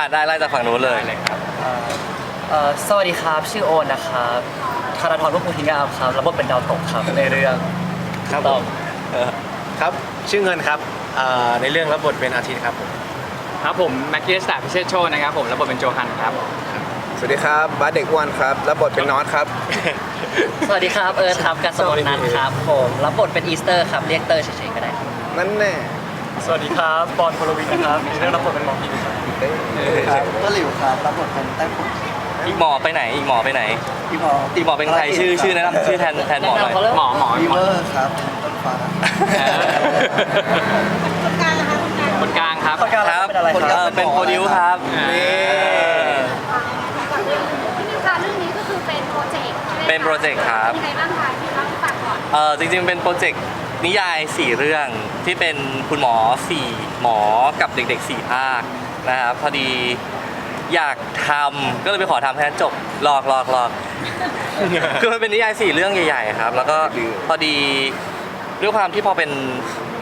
อ่าได้ไล่จากฝั่งนู้นเลยเอ่อเอ่อสวัสดีครับชื่อโอนนะครับธารทรพวกภูทิงามครับรับบทเป็นดาวตกครับในเรื่องครับตผอบมครับชื่อเงินครับเอ่อในเรื่องรับบทเป็นอาทิตย์ครับผมครับผมแม็กกี้สตาร์พิเชษโชคนะครับผมรับบทเป็นโจฮันครับ สวัสดีครับบัสเด็กอ้วนครับรับบทเป็นน็อตครับ สวัสดีครับเอิร์ธครับกัสมนนันท์ครับผมรับบทเป็นอีสเตอร์ครับเรียกเตอร์เฉยๆก็ได้ครับนั่นแน่ สวัสดีครับบอลพลวินนะครับในเรื่องรับบทเป็นหมอพีครับครับก็หลิวครับรับบทเป็นแต้มผมอีกหมอไปไหนอีกหมอไปไหนพี่หมออีกหมอเป็นใครชื่อชื่อแนะนำชื่อแทนแทนหมอหน่อยหมอหมอวีหมเวออร์ครับเป็นต้นฟ้าคนกลางครับคนกลางครับเป็นอะไรครับเออเป็นโปรดิวครับนี่พอดิวค่ะเรื่องนี้ก็คือเป็นโปรเจกต์เป็นโปรเจกต์ครับยังไงบ้างคะที่เขาตัดก่อนเออจริงๆเป็นโปรเจกต์ นิยาย 4 เรื่องที่เป็นคุณหมอ 4 หมอกับเด็ก ๆ 4 ภาคนะครับพอดีอยากทำก็เลยไปขอทำแทนจบหลอกหลอกหลอกคือมันเป็นนิยาย4เรื่องใหญ่ๆครับ แล้วก็พอดีด้วยความที่พอเป็น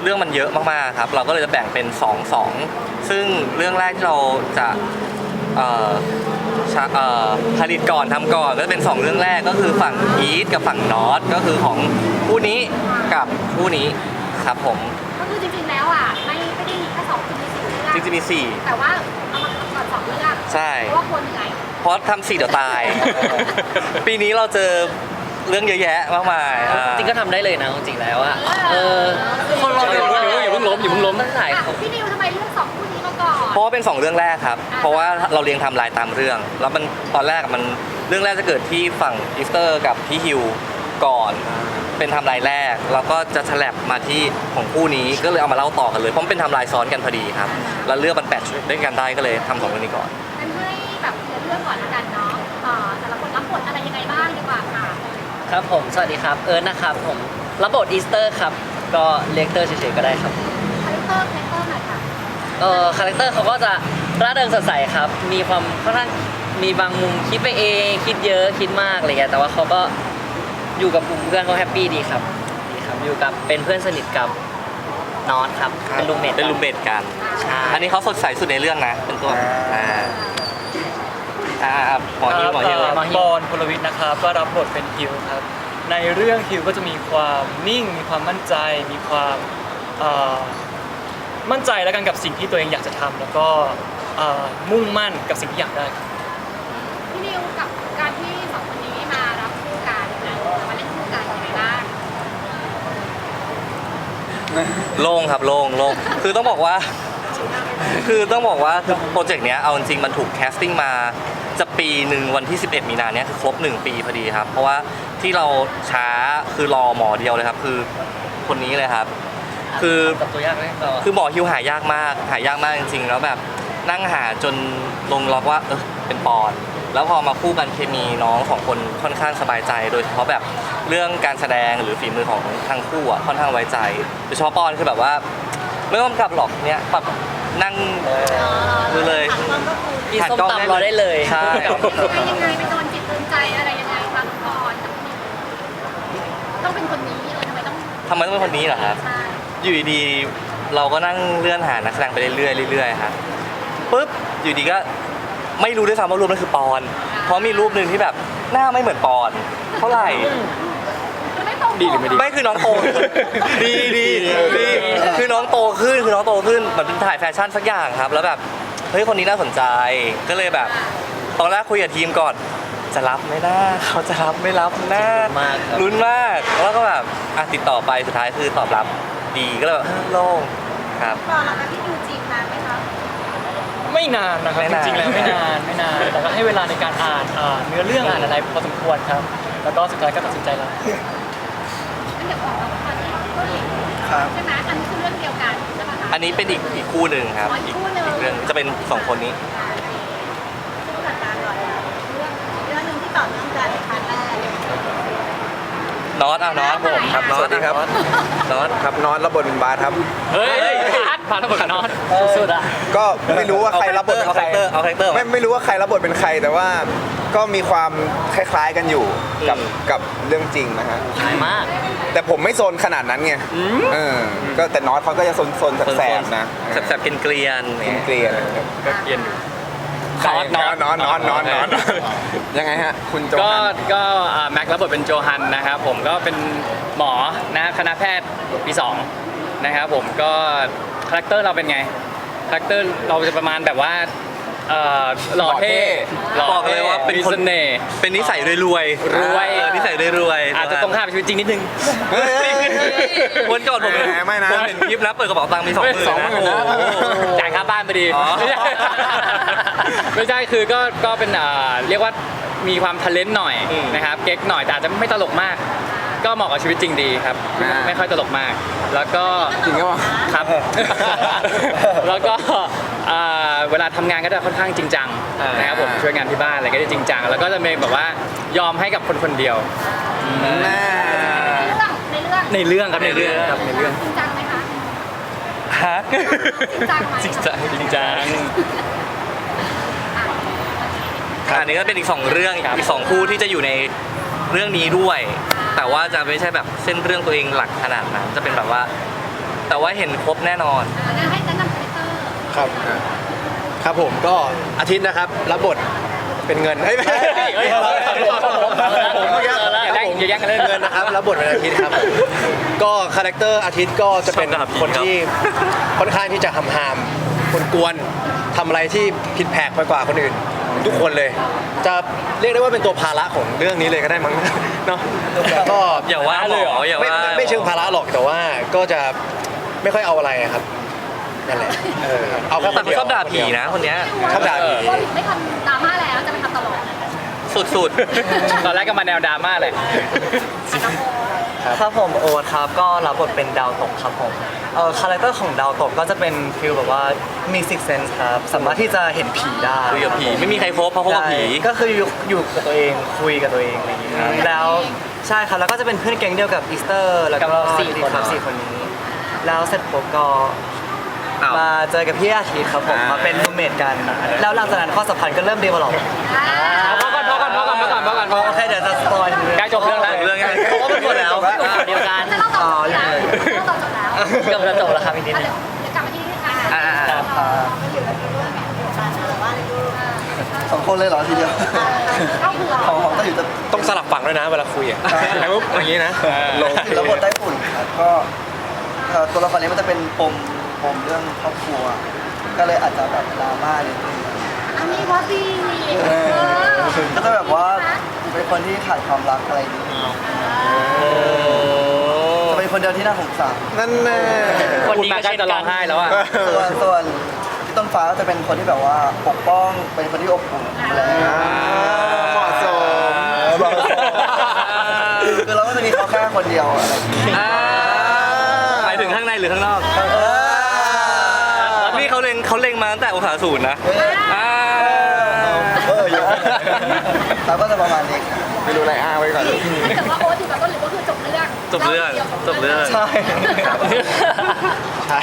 เรื่องมันเยอะมากๆครับ เราก็เลยจะแบ่งเป็น2 2ซึ่งเรื่องแรกที่เราจะ ชะเอ่อผลิตก่อนทำก่อนก็จะเป็น 2 เรื่องแรกก็คือฝั่งอีทกับฝั่งนอตก็คือของคู่นี้กับคู่นี้ครับผม ก็คือจริงๆแล้วอะไม่ไม่ได้มีแค่สองคือมีสี่เรื่องจริงๆมีแต่ว่าเอามาทำก่อนสองเรื่องใช่ เพราะว่าคนเหนื่อย4เพราะทำสี่เดี๋ยวตาย ปีนี้เราเจอเรื่องเยอะแยะมากมายอ่า จริงก็ทำได้เลยนะจริงๆแล้วอะเออคนเราอย่าเพิ่งอย่าเพิ่งล้มอย่าเพิ่งล้ม ตั้งหลายอะคนพี่นิวทำไมเลือกสองคู่นี้มาก่ อนเพราะว่าเป็น2เรื่องแรกครับ เพราะว่าเราเรียงไทำลายตามเรื่อง แล้วมันตอนแรกมันเรื่องแรกจะเกิดที่ฝั่งอีสเตอร์กับพี่ฮิวก่อน เป็นไทำลายแรก แล้วก็จะฉลับมาที่ของคู่นี้ก็เลยเอามาเล่าต่อกันเลยเพราะมันเป็นไทำลายซ้อนกันพอดีครับ แล้วเรื่องมันแปดด้วยกันได้ก็เลยทำสองเรื่องนี้ก่อน งั้นให้แบบเรื่องเรื่องก่อนละกันเนาะเอ่อแต่ละคนรับบทอะไรยังไงบ้างดีกว่าค่ะครับผม สวัสดีครับ เอิร์ธนะครับผม รับบทอีสเตอร์ครับ ก็เรียกเตอร์เฉยๆก็ได้ครับ คาแรคเตอร์คาแรคเตอร์หน่อยค่ะ เอ่อคาแรคเตอร์เขาก็จะร่าเริงสดใสครับ มีความค่อนข้างมีบางมุมคิดไปเอง คิดเยอะคิดมากอะไรเงี้ยแต่ว่าเขาก็อยู่กับกลุ่มเพื่อนเขาแฮปปี้ดีครับดีครับอยู่กับเป็นเพื่อนสนิทกับนอนครับเป็นรูมเมทเป็นรูมเมทกัน ใช่อันนี้เขาสดใสสุดในเรื่องนะ เป็นตัวอ่าอ่าหมอฮิวหมอฮิวหมอฮิวบอลพลวิทย์นะครับ ก็รับบทเป็นฮิวครับ ในเรื่องฮิวก็จะมีความนิ่ง มีความมั่นใจ มีความเอ่อ มั่นใจแล้วกันกับสิ่งที่ตัวเองอยากจะทำแล้วก็เอ่อมุ่งมั่นกับสิ่งที่อยากได้ครับพี่นิวกับการที่สองคนนี้มารับคู่กันนะมาเล่นคู่กันยังไงบ้างโล่งครับโล่งโล่งคือต้องบอกว่า คือต้องบอกว่าคือโปรเจกต์เนี้ยเอาจริงๆมันถูกแคสติ้งมาจะปีหนึ่งวันที่ 11 มีนาเนี้ยคือครบ 1 ปีพอดีครับ เพราะว่าที่เราช้าคือรอหมอเดียวเลยครับ คือคนนี้เลยครับ คือกับตัวยากไหมเราคือหมอฮิวหายากมากหายากมากจริงๆ แล้วแบบนั่งหาจนลงล็อกว่าเออเป็นปอน แล้วพอมาคู่กันเคมีน้องสองคนค่อนข้างสบายใจ โดยเฉพาะแบบเรื่องการแสดงหรือฝีมือของทั้งคู่อะค่อนข้างไว้ใจโดยเฉพาะปอนคือแบบว่าไม่ต้องกลับหรอกเนี้ยแบบนั่งดูเลยกินส้มตำรอได้เลยใช่ยังไงไปโดนจิตโดนใจอะไรยังไงบางก่อนต้องเป็นคนนี้เลยทำไมต้องทำไมต้องเป็นคนนี้เหรอครับใช่ อยู่ดีๆเราก็นั่งเลื่อนหานักแสดงไปเรื่อยๆเรื่อยๆครับปุ๊บอยู่ดีก็ไม่รู้ด้วยซ้ำว่ารูปนั้นคือปอน เพราะมีรูปหนึ่งที่แบบหน้าไม่เหมือนปอน เท่าไหร่มันไม่ตรงดีหรือไม่ดี ไม่คือน้องโตขึ้นดีดีดีคือน้องโตขึ้นคือน้องโตขึ้นเหมือนเป็นถ่ายแฟชั่นสักอย่างครับ แล้วแบบเฮ้ยคนนี้น่าสนใจก็เลยแบบ ตอนแรกคุยกับทีมก่อน จะรับไหมนะเขาจะรับไม่รับนะมากครับ ลุ้นมากแล้วก็แบบอะติดต่อไปสุดท้ายคือตอบรับ ดีก็เลยแบบเออโล่งครับ ตอนนั้นที่ดูจริงนานไหมคะไม่นานนะครับไม่จนาน ริงๆแล้วไม่นานไม่นาน แต่ก็ให้เวลาในการอ่านอ่าเนื้อเรื่องอ่านอะไรพอสมควรครับ แล้วก็สุดท้ายก็ตัดสินใจแล้วนั่นเดี๋ยวบอกเราตอนที่ผู้หญิงครับ ใช่ไหมอันนี้คือเรื่องเดียวกันใช่ไหมคะอันนี้เป็นอีกอีกคู่หนึ่งครับอ๋ออีกคู่หนึ่งอีกเรื่องจะเป็นสองคนนี้ผู้จัดการหน่อยอะเรื่องเรื่องหนึงที่ต่อเนื่องกันพาร์ทแรก นอตอะนอตผมครับนอสตวัสดีครับนอตครับน็อตรับบทเป็นบาสครับ เฮ้ยพาร์ทพาร์ททั้งหมดกับนอนสุดๆอะก็ไม่รู้ว่าใครรับบทเป็นเอาใคคารแรคเตอร์เอาคาแรคเตอร์ไม่ไม่รู้ว่าใครรับบทเป็นใครแต่ว่าก็มีความคล้ายๆกันอยู่กับอืมกับเรื่องจริงนะฮะหายมาก แต่ผมไม่โซนขนาดนั้นไงเออก็แต่น็อตเขาก็จะโซนโซนแสบๆนะแสบๆเกลียนๆเกลียนๆนะครับก็เกรียน อยู่นอตนอตนอนนอนนอนนอนยังไงฮะ คุณโจก็ฮันก็อ่าแม็กรับบทเป็นโจฮันนะครับผมก็เป็นหมอนะคณะแพทย์ปีสองนะครับผมก็คาแรคเตอร์เราเป็นไงคาแรคเตอร์เราจะประมาณแบบว่า เอ่อหล่อเท่หบอกเลยว่าเป็นมีคน เสน่ห์ เป็นนิสัยรวยๆรวย เออนิสัยรวยๆอาจจะตรงข้ามกับชีวิตจริงนิดนึง เฮ้ยเฮ้ยเฮ้ยวันก่อนผมเห็นแหมไม่นะ ผมเห็นคลิปนะเปิดกระเป๋าตังค์มีสองหมื่นสองหมื่นนะโอ้โห จ่ายค่าบ้านพอดีอ๋อไม่ใช่คือก็ก็เป็นอ่าเรียกว่ามีความทะเลนหน่อยอืม นะครับเก๊กหน่อยแต่อาจจะไม่ตลกมาก ก็เหมาะกับชีวิตจริงดีครับ อ่า ไม่ค่อยตลกมาก แล้วก็จริงก็ว่าครับ แล้วก็ อ่าเวลาทำงานก็จะค่อนข้างจริงจังอ่าน นะครับผมช่วยงานที่บ้านอะไรก็จะจริงจังแล้วก็จะมีแบบว่ายอมให้กับคนคนเดียวแน่ในเรื่องในเรื่องในเรื่องครับในเรื่องครับในเรื่องจริงจังไหมคะ ฮะจริงจังไหม จริงจังจริงจัง อะอันนี้ก็เป็นอีกสองเรื่องอีกสองคู่ที่จะอยู่ในเรื่องนี้ด้วย แต่ว่าจะไม่ใช่แบบเส้นเรื่องตัวเองหลักขนาดนั้นจะเป็นแบบว่า แต่ว่าเห็นครบแน่นอนอะงั้นให้ ตอร์ครับครับผมก็อาทิตย์นะครับรับบทเป็นเงินเฮ้ยไม่ใช่เฮ้ยผมเมื่อกี้อย่าแย่งอย่าแย่งกันเล่น เงินนะครับรับบทเป็นอาทิตย์ครับผมก็คาแรคเตอร์อาทิตย์ก็จะเป็นชอบด่าผี คนครับที่ค่อนข้างที่จะหำหามคนกวนทำอะไรที่ผิดแผกไปกว่าคนอื่น ทุกคนเลย จะเรียกได้ว่าเป็นตัวภาระของเรื่องนี้เลยก็ได้มั้งเนาะก็ อย่าว่าหมออย่าไม่ว่าไม่ไม่เชิงภาระหรอกแต่ว่าก็จะไม่ค่อยเอาอะไรอะครับ นั่นแหละเออเอาแค่แต่คนเขาเดียวชอบด่าผีนะคนเนี้ยชอบด่าผีว่าไม่ทำดราม่าแล้วจะไปทำตลอดสุดตอนแรกก็มาแนวดราม่าเลยครับผมโอ๊ตครับก็รับบทเป็นดาวตกครับผมเอ่อคาแรคเตอร์ของดาวตกก็จะเป็นฟิลแบบว่ามีซิกเซนส์ครับสามารถที่จะเห็นผีได้ๆคุยกับผีไม่มีใครคบเพราะคบกับผีใช่ก็คืออยู่อยู่กับตัวเองคุยกับตัวเองอะไรอย่างเงี้ยครับแล้วใช่ครับแล้วก็จะเป็นเพื่อนแก๊งเดียวกับอีสเตอร์แล้วก็กับเราสี่ดีคน ครับสี่คนนี้ แล้วเสร็จปุ๊บก็ อ้าว มาเจอกับพี่อาทิตย์ครับผมอ่ามมาเป็นรูมเมทกัน แล้วหลังจากนั้นข้อสัมพันธ์ก็เริ่มดีมาหรอกพอก่อนพอก่อนพอก่อนพอก่อนพอก่อนพอโอเคเดี๋ยวจะสปอยล์ใกล้จบเรื่องแล้ว เรื่องไงเพราะว่ามันหมดแล้ว เดียวกันจะเล่าต่อจบแล้วเล่าต่อจบแล้วเกือบจะจบแล้วครับอีกนิดอะนึเดี๋ยงวเดี๋ยวกลับมาที่อ่าอ่าครับสองคนเลยเหรอทีเดียวเข้าเผื่อของของก็อยู่จะต้องสลับฝั่งด้วยนะเวลาคุยอะไอ้ปุ๊บอย่างนี้นะลงแล้วบทใต้ฝุ่นครับก็เอ่อตัวละครนี้มันจะเป็นปม ปมเรื่องครอบครัว ก็เลยอาจจะแบบดราม่านิดนึงอันนี้ว่าดีเออก็จะแบบว่าเป็นคนที่ขาดความรักอะไรนิดนึงจะเป็นคนเดียวที่น่าสงสารนั่นแน่คนนี้ก็ใกล้จะร้องไห้แล้วอะส่วนส่วนพี่ต้นฟ้าก็จะเป็นคนที่แบบว่าปกป้องเป็นคนที่อบอุ่นอะไรอย่างเงี้ยเหมาะสมคือเราก็จะมีเขาแค่คนเดียวอะไรอย่างเงี้ยอ่าหมายถึงข้างในหรือข้างนอกนี่เขาเล็งเขาเล็งมาตั้งแต่องศาศูนย์นะอ่าเออเยอะเราก็จะประมาณนี้ครับไม่รู้อะไรอ้าไว้ก่อนถ้าเกิดว่าโอ๊ตอยู่กับต้นหลิวก็คือจบเรื่องจบเรื่องจบเรื่องใช่ใช่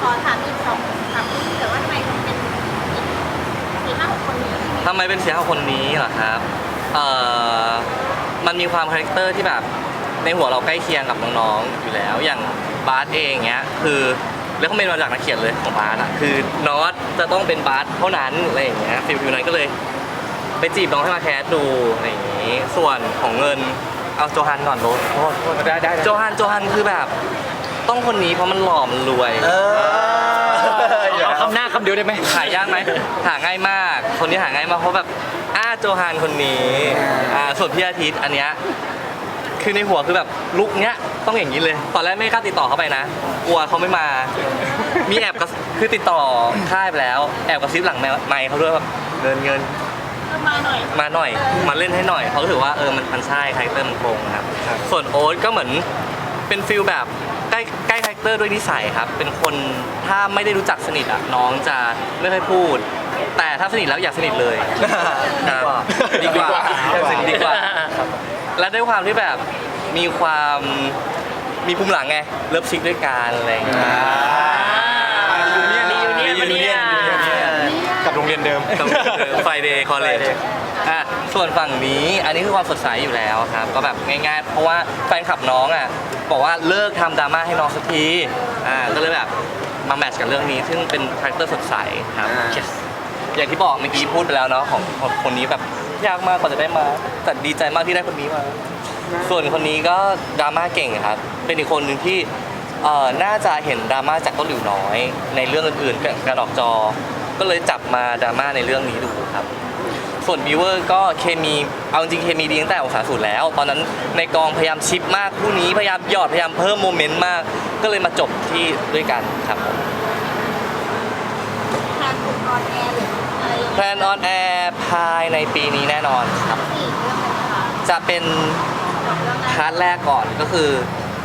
ขอถามอีกสองสามที่แต่ว่าทำไมถึงเป็นอีกสี่ห้าหกคนนี้ทำไมเป็นเสียงของคนนี้เหรอครับเอ่อมันมีความคาแรคเตอร์ที่แบบในหัวเราใกล้เคียงกับน้องๆอยู่แล้วอย่างบาสเองเงี้ยคือ แล้วเขาเป็นมาจากนักเขียนเลยของบาสอะคือนอตจะต้องเป็นบาสเท่านั้นอะไรอย่างเงี้ยฟิลฟิลนั้นก็เลย ไปจีบน้องให้มาแคสดูอะไรอย่างงี้ ส่วนของเงินเอาโจฮันก่อนโรสโทษโทษได้ได้โจฮันโจฮันคือแบบ ต้องคนนี้เพราะมันหล่อมันรวย เออเอาคำหน้าคำเดียวได้ไหมหายากไหมหาง่ายมาก คนที่หาง่ายมากเพราะแบบอ้าโจฮานคนนี้อ่าส่วนพี่อาทิตย์อันเนี้ย คือในหัวคือแบบลุกเนี้ยต้องอย่างนี้เลย ตอนแรกไม่กล้าติดต่อเขาไปนะ กลัวเขาไม่มา มีแอบกระคือติดต่อค่ายไปแล้ว แอบกระซิบหลังไมค์เขาด้วยแบบเงินเงินมาหน่อยมาหน่อยมาเล่นให้หน่อยเขาก็ถือว่าเออมันมันใช่คาแรคเตอร์มันตรงครับ ส่วนโอ๊ตก็เหมือนเป็นฟิลแบบใกล้ใกล้คาแรคเตอร์ด้วยนิสัยครับ เป็นคนถ้าไม่ได้รู้จักสนิทอะน้องจะไม่ค่อยพูด แต่ถ้าสนิทแล้วอยากสนิทเลยครับดีกว่าอยากสนิทดีกว่า และด้วยความที่แบบมีความมีภูมิหลังไงเลิฟซิกด้วยกันอะไรอย่างเงี้ยยูเนียนยูเนียนยูเนียนกับโรงเรียนเดิมไฟเดย์คอลเลจอะส่วนฝั่งนี้อันนี้คือความสดใสอยู่แล้วครับ ก็แบบง่ายๆ เพราะว่าแฟนคลับน้องอะบอกว่าเลิกทำดราม่าให้น้องสักทีอ่าก็เลยแบบมาแมทช์กับเรื่องนี้ซึ่งเป็นคาแรคเตอร์สดใสครับ อ่า Yes อย่างที่บอกเมื่อกี้พูดไปแล้วเนาะของของคนนี้แบบ ยากมากกว่าจะได้มา แต่ดีใจมากที่ได้คนนี้มา ส่วนคนนี้ก็ดราม่าเก่งครับ เป็นอีกคนหนึ่งที่เอ่อน่าจะเห็นดราม่าจากต้นหลิวน้อย ในเรื่องอื่นๆกับการออกจอ ก็เลยจับมาดราม่าในเรื่องนี้ดูครับ ส่วนบิวเวอร์ก็เคมี เอาจริงๆเคมีดีตั้งแต่องศาสูตรแล้ว ตอนนั้นในกองพยายามชิปมากคู่นี้พยายามหยอดพยายามเพิ่มโมเมนต์มาก ก็เลยมาจบที่ด้วยกันครับผม ทางคุณออนแอร์หรือ พไงลนออนแอร์ภายในปีนี้แน่นอนครับสี่เรื่องเลยนะคะจะเป็นพาร์ทแรกก่อนก็คือ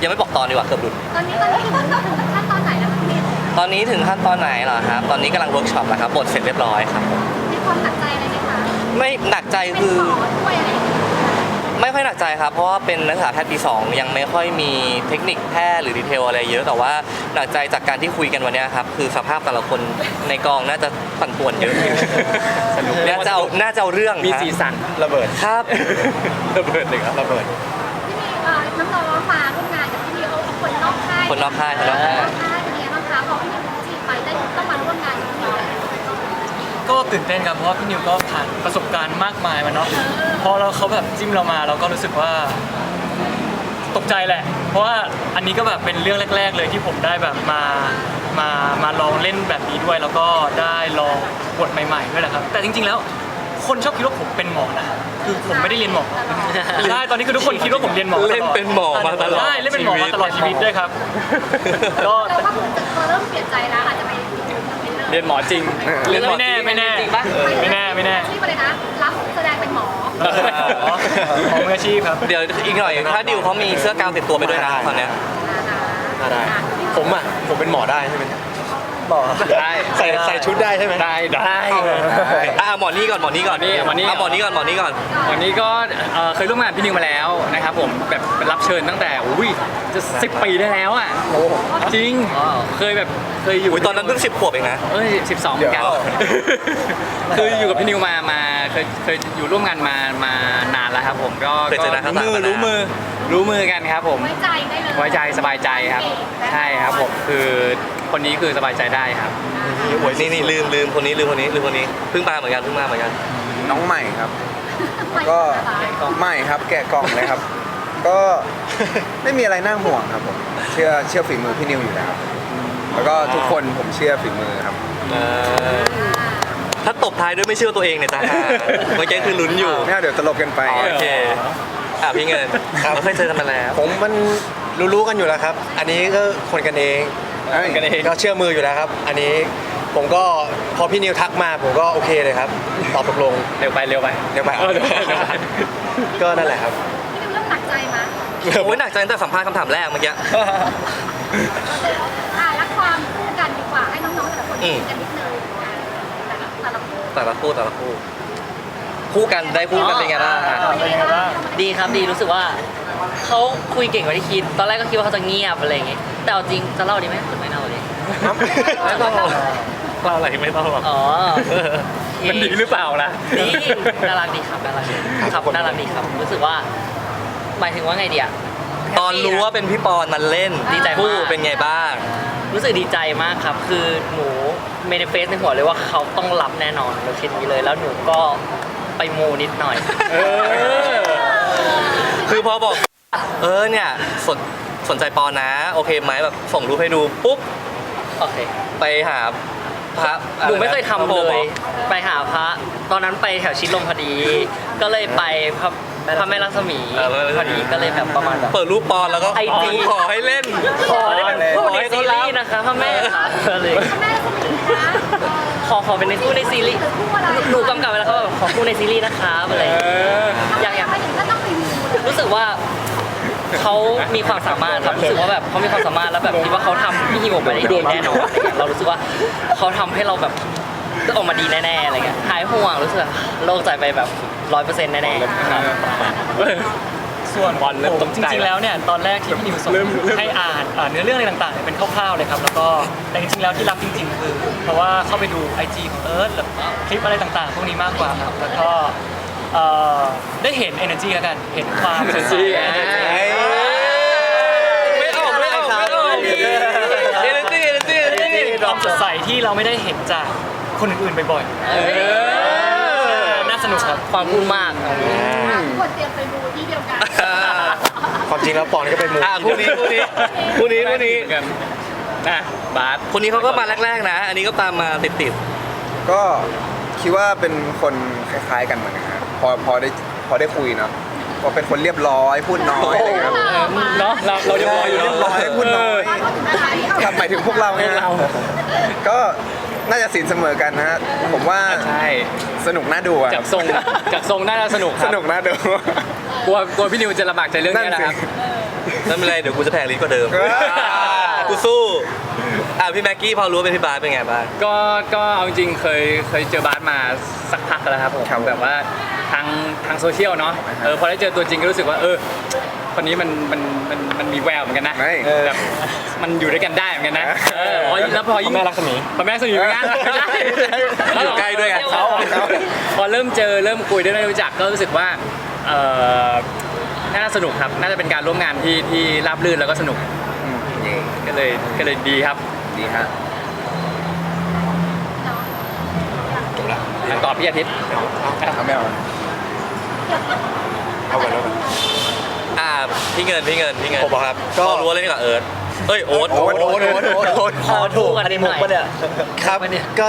ยังไม่บอกตอนดีกว่าเกือบหลุด ตอนนี้ตอนนี้ถึงขั้นตอนไหนแล้วคะพี่ตอนนี้ถึงขั้นตอนไหนเหรอครับ ตอนนี้กำลังเวิร์กช็อปนะครับบทเสร็จเรียบร้อยครับผมมีความหนักใจอะไรไหมคะไม่หนักใจเป็นคือ หมอด้วยอะไรอย่างเงี้ย ไม่ค่อยหนักใจครับ เพราะว่าเป็นนักศึกษาแพทย์ปีสองยังไม่ค่อยมีเทคนิคแพทย์หรือดีเทลอะไรเยอะ แต่ว่าหนักใจจากการที่คุยกันวันเนี้ยครับ คือสภาพแต่ละคนในกองน่าจะปั่นป่วนเยอะน่าจะเอาน่าจะเอาเรื่องมีฮะสีสันระเบิด ครับ ระเบิดเลยครับระเบิด ที่มีเอ่อน้องๆมาร่วมงานกับพี่นิวเอาคนนอกค่ายคนนอกค่ายคนนอกค่ายคนนอกค่ายเป็นยังไงบ้างคะพอพี่นิวจีบไปได้ต้องมาร่วมงานกับพี่นิว ก็ตื่นเต้นครับเพราะว่าพี่นิวก็ผ่านประสบการณ์มากมายมาเนาะพอเราเขาแบบจิ้มเรามาเราก็รู้สึกว่า ตกใจแหละ เพราะว่าอันนี้ก็แบบเป็นเรื่องแรก ๆ เลยที่ผมได้แบบมามามาลองเล่นแบบนี้ด้วย แล้วก็ได้ลองบทใหม่ๆด้วยแหละครับ แต่จริง ๆแล้ว คนชอบคิดว่าผมเป็นหมอนะคือผมไม่ได้เรียนหมอใช่ตอนนี้คือทุกคนคิดว่าผมเรียนหมอตอดเล่นเป็นหมอมาตลอดใช่เล่นเป็นหมอมาตลอดชีวิตด้วยครับก็เราว่าคุณจะเริ่มเปลี่ยนใจแล้วอาจจะไป เป็นเลยเรียนหมอจริงเรียนไม่แน่ไม่แน่จริงปะ ไม่แน่ไม่แน่ที่อะไรนะ รับแสดงเป็นหมอหมอหมอมืออาชีพครับ เดี๋ยวอีกหน่อย ถ้าดิวเขามีเสื้อกาวติดตัวไปด้วยนะตอนเนี้ยอ่าได้ ผมอะ ผมเป็นหมอได้ใช่ไหม หมอได้ใส่ใส่ชุดได้ใช่ไหมได้ได้ อะหมอนี่ก่อนหมอนี่ก่อนหมอนี่ะหมอนี่ก่อนหมอนี่ก่อน วันนี้ก็เอ่อเคยร่วมงานกับพี่นิวมาแล้วนะครับผมแบบเป็นรับเชิญตั้งแต่อุ้ยจะสิบปีได้แล้วอะจริงอ๋อเคยแบบเคยอยู่ อุ๊ยตอนนั้นเพิ่งสิบขวบเองนะ เอ้ยสิบสองเหมือนกัน เดี๋ยว คืออยู่กับพี่นิวมา มาเคยเคยอยู่ร่วมงานมา มานานแล้วครับผม ก็เคยเจอหน้าก็ค่าตารู้มือมานานรู้มือ รู้มือกันครับผม ไว้ใจได้เลยไว้ใจสบายใจครับ ใช่ครับผมคือคนนี้คือสบายใจได้ครับนี่นี่ลืมลืมคนนี้ลืมคนนี้ลืมคนนี้เพิ่งมาเหมือนกันเพิ่งมาเหมือนกัน น้องใหม่ครับก็ก็ใหม่ครับ แกะกล่องเลยครับ ก็ไม่มีอะไรน่าห่วงครับผมเชื่อเชื่อฝีมือพี่นิวอยู่แล้วครับแล้วก็ทุกคนผมเชื่อฝีมือครับถ้าตบท้ายด้วยไม่เชื่อตัวเองเนี่ยจ้าเมื่อกี้คือลุ้นอยู่ไม่เอาเดี๋ยวตลกกันไปอ๋อโอเค อะพี่เงินเราเคยเจอกันมาแล้ว ผมมันรู้ๆกันอยู่แล้วครับ อันนี้ก็คนกันเองเอ้ย กันเอง ก็เชื่อมืออยู่แล้วครับ อันนี้ผมก็พอพี่นิวทักมาผมก็โอเคเลยครับ ตอบตกลง เร็วไปเร็วไปเดี๋ยวไป เออเดี๋ยวไปเดี๋ยวไปก็นั่นแหละครับ พี่นิวเริ่มหนักใจมั้ยโอ้ยหนักใจตั้งแต่สัมภาษณ์คำถามแรกเมื่อกี้ อ่ารักความคู่กันดีกว่าให้น้องๆแต่ละคนคุยกันนิดนึงอ่าแต่ละแต่ละคู่แต่ละคู่แต่ละคู่ คู่กันได้คู่กันเป็นไงบ้างอะเป็นยังไงบ้างดีครับดีรู้สึกว่าเขาคุยเก่งกว่าที่คิด ตอนแรกก็คิดว่าเขาจะเงียบอะไรอย่างเงี้ยแต่เอาจริงจะเล่าดีไหมหรือไม่เล่าดีไม่ต้องเล่าอะไรไม่ต้องหรอกอ๋อมันดีหรือเปล่าล่ะดีน่ารักดีครับน่ารักดีครับน่ารักดีครับ รู้สึกว่าหมายถึงว่าไงดีอะตอนรู้ว่าเป็นพี่ปอนมันเล่นดีใจมากคู่เป็นไงบ้าง รู้สึกดีใจมากครับ คือหนูเมนิเฟสในหัวเลยว่าเขาต้องรับแน่นอนเราคิดอย่างนี้เลย แล้วหนูก็ ไปมูนิดหน่อย เออ คือพอบอก เออเนี่ยสนสนใจปอนนะ โอเคไหมแบบส่งรูปให้ดูปุ๊บ โอเคไปหาพระอะหนูรนะไม่เคยทำพระพรเลหมยไปหาพระ ตอนนั้นไปแถวชิดลมพอดี ก็เลยไปพระพระแม่ลักษมีเออพระแม่ลักษมีพอดีก็เลยแบบประมาณแบบ เปิดรูปปอนแล้วก็ไอจี ขอให้เล่น ขอให้เป็นคู่ในซีรีส์นะคะพระแม่ค่ะอะไรอย่างเงี้ย แม่สนิทนะ ขอขอเป็นในคู่ในซีรีส์คู่อะไรหนูกำกับไว้แล้วเขาแบบขอคู่ในซีรีส์นะคะอะไรอย่างเงี้ย อยากอยาก ไม่ถึงก็ต้องไปมูเลยรู้สึกว่าเขามีความสามารถครับรู้สึกว่าแบบเขามีความสามารถแล้วแบบคิดว่าเขาทำพี่ฮิวออกมาได้ดีแน่นอนอะไรเงี้ยเรารู้สึกว่าเขาทำให้เราแบบออกมาดีแน่ๆอะไรเงี้ยหายห่วงรู้สึกแบบโล่งใจไปแบบร้อยเปอร์เซ็นต์แน่ๆครับ ส่วนบอลเริ่มผตมกจใจริงๆแล้วเนี่ยตอนแรกที่พี่นิวส่งเริ่มเริ่ม ให้อ่านอ่านเนื้อเรื่องอะไรต่างๆเนี่ยเป็นคร่าวๆเลยครับแล้วก็แต่จริงๆแล้วที่รับจริง ๆ คือ เพราะว่าเข้าไปดู IG ของเอิร์ธหรือคลิปอะไรต่างๆ พวกนี้มากกว่าครับแล้วก็เอ่อได้เห็น energy แล้วกันเห็นความสดใส Energy ไม่ออกไม่ออกไม่ออกเอเนจีเอเนจีเอเนจีความสดใสที่เราไม่ได้เห็นจากคนอื่นๆบ่อยๆเออน่าสนุกครับ ความพูดมาก ทุกคนเตรียมไปดูที่เดียวกันความจริงแล้วปอนก็เป็นมูอ่าคู่นี้คู่นี้คู่นี้คู่นี้กันนะบาสคนนี้เขาก็มาแรกๆนะ อันนี้ก็ตามมาติดก็คิดว่าเป็นคนคล้ายๆกันเหมือนกันครับพอพอได้พอได้คุยเนาะว่าเป็นคนเรียบร้อยพูดน้อยอะไรเงี้ยครับเนาะเราเราเรียบร้อยอยู่เรียบร้อยพูดน้อยเขาถึงอะไรเอากลับหมายถึงพวกเราไงฮะก็น่าจะสินเสมอกันนะฮะผมว่าใช่สนุกน่าดูอะจากทรงจากทรงน่าจะสนุกคสรับนุกน่าดู กลัวกลัวพี่นิวจะลำบากใจเรื่องนั่นนี้นะสิครับๆนั่นไม่เป็นไรเดี๋ยวกูจะแพงลิ้นกว่าเดิมเออกูสู้ อ่าพี่แม็กกี้พอรู้ว่าเป็นพี่บาสเป็นไงบ้าง ก็ก็เอาจริงๆเคยเคยเจอบาสมาสักพักแล้วครับผมครับแบบว่าทางทางโซเชียลเนาะเออพอได้เจอตัวจริงก็รู้สึกว่า เออ คนนี้มันมันมันมันมีแววเหมือนกันนะไม่แบบมันอยู่ด้วยกันได้เหมือนกันนะเออพอแล้วพอยิ่งพระแม่ลักษมีพอแม่ลักษมีเหมือนกันไม่ได้ อยู่ใกล้ด้วยไงเขา พอเริ่มเจอเริ่มคุยได้เริ่มรู้จักก็รู้สึกว่า เออน่าสนุกครับ น่าจะเป็นการร่วมงานที่ที่ราบรื่นแล้วก็สนุกอืมเย่ก็เลยก็เลยดีครับดีฮะตอบพี่อาทิตย์เอาไม่เอาเอาไปแล้วกันอ่าพี่เงินพี่เงินพี่เงินผมเหรอครับก็พอรู้ว่าเล่นกับเอิร์ธเอ้ยโอ๊ตโอ๊ตโอ๊ตโอ๊ตโอ๊ตโอ๊ตขอถูกอันนี้มุกปะเนี่ยครับปะเนี่ยก็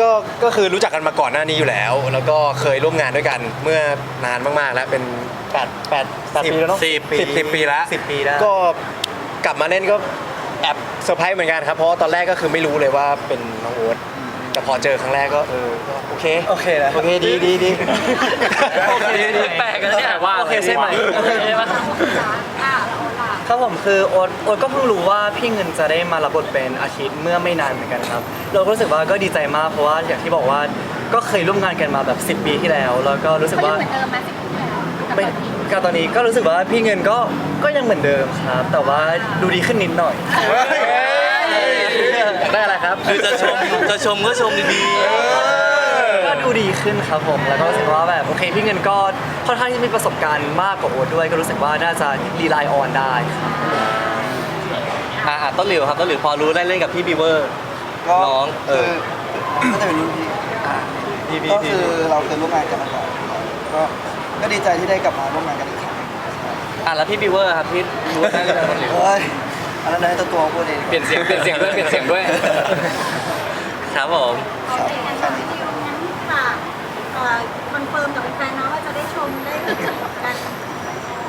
ก็ก็คือรู้จักกันมาก่อนหน้านี้อยู่แล้ว แล้วก็เคยร่วมงานด้วยกันเมื่อนานมากๆแล้วเป็นแปดแปดแปดปีแล้วเนาะสิบสิบสิบปีแล้ว สิบปีได้ก็กลับมาเล่นก็แอบเซอร์ไพรส์เหมือนกันครับเพราะว่าตอนแรกก็คือไม่รู้เลยว่าเป็นน้องโอ๊ตแต่พอเจอครั้งแรกก็เออก็โอเคโอเคนะ โอเคดีดีดี โอเคแปลกกันเนี่ยว่าโอเคใช่ไหม โอเคใช่ไหม อ่าแล้วโอล่ะ ครับผมคือโอ๊ตโอ๊ตก็เพิ่งรู้ว่าพี่เงินจะได้มารับบทเป็นอาทิตย์เมื่อไม่นานเหมือนกันครับ เราก็รู้สึกว่าก็ดีใจมากเพราะว่าอย่างที่บอกว่าก็เคยร่วมงานกันมาแบบ 10 ปีที่แล้ว แล้วก็รู้สึกเขายัว่างเหมือนเดิมไหมสิบปีแล้วกับไม่เปิดทีก็ตอนนี้ก็รู้สึกว่าพี่เงินก็ก็ยังเหมือนเดิมครับ แต่ว่าดูดีขึ้นนิดหน่อยได้อะไรครับ คือจะชมจะชมก็ชมดีก็ ดูดีขึ้นครับผมแล้วก็รู้สึกว่าแบบโอเคพี่เงินก็ค่อนข้างที่มีประสบการณ์มากกว่าโอ๊ตด้วย ก็รู้สึกว่าน่าจะรีไลน์ออนได้ครับๆอ่าอ่าต้นหลิวครับต้นหลิวพอรู้ได้เล่นกับพี่บีเวอร์ ก็น้องเอคืออก็จะเป็นรุ่นพี่อ่าพี่พี่ก็พี่ คือเราเคยร่วมงานกันมาก่อนก็ก็ดีใจที่ได้กลับมาร่วมงานกันอีกครั้งอ่าแล้วพี่บีเวอร์ครับที่รู้ได้เล่นกับต้นหลิวเฮ้ยอันนั้นให้ตัวตัวพูดเองเปลี่ยนเสียงเปลี่ยนเสียงด้วยเปลี่ยนเสียงด้วย ครับผมโอเคงั้นเราจะดูงั้นฝากเอ่อ คอนเฟิร์มกับแฟนๆนะว่าจะได้ชมได้กัน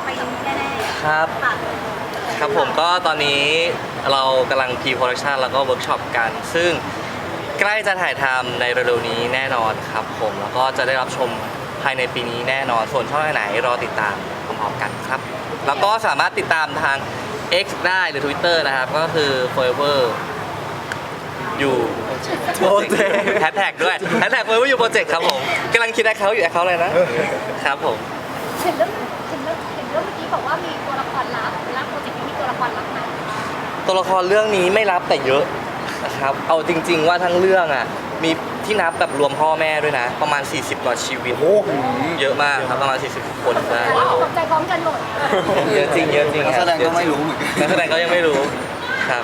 ไปนี้แน่ๆครับ ฝากเลยครับผมก็ตอนนี้เรากำลังพีโปรดักชันแล้วก็เวิร์กช็อปกัน ซึ่งใกล้จะถ่ายทำในเร็วๆนี้แน่นอนครับผมแล้วก็จะได้รับชมภายในปีนี้แน่นอน ส่วนช่องไหนรอติดตามพร้อมๆกันครับ แล้วก็สามารถติดตามทาง X ได้หรือ Twitter นะครับ ก็คือ forever อยู่ โปรเจกต์แฮชแท็กด้วยแฮชแท็ก forever อยู่โปรเจกต์ครับผมกำลังคิดแอคเคาท์อยู่แอคเคาท์อะไรนะครับผมเห็นเรื่องเห็นเรื่องเห็นเรื่องเมื่อกี้บอกว่ามีตัวละครลับแล้วโปรเจกต์นี้มีตัวละครลับไหมตัวละครเรื่องนี้ไม่รับแต่เยอะนะครับเอาจริง ๆ ว่าทั้งเรื่องอะมีที่นับแบบรวมพ่อแม่ด้วยนะ ประมาณ 40กว่าชีวิตโอ้เยอะมากครับประมาณ 40 คนได้แต่ว่าตกใจพร้อมกันหมดเยอะจริงเยอะจริงนักแสดงก็ไม่รู้เหมือนกันนักแสดงก็ยังไม่รู้ครับ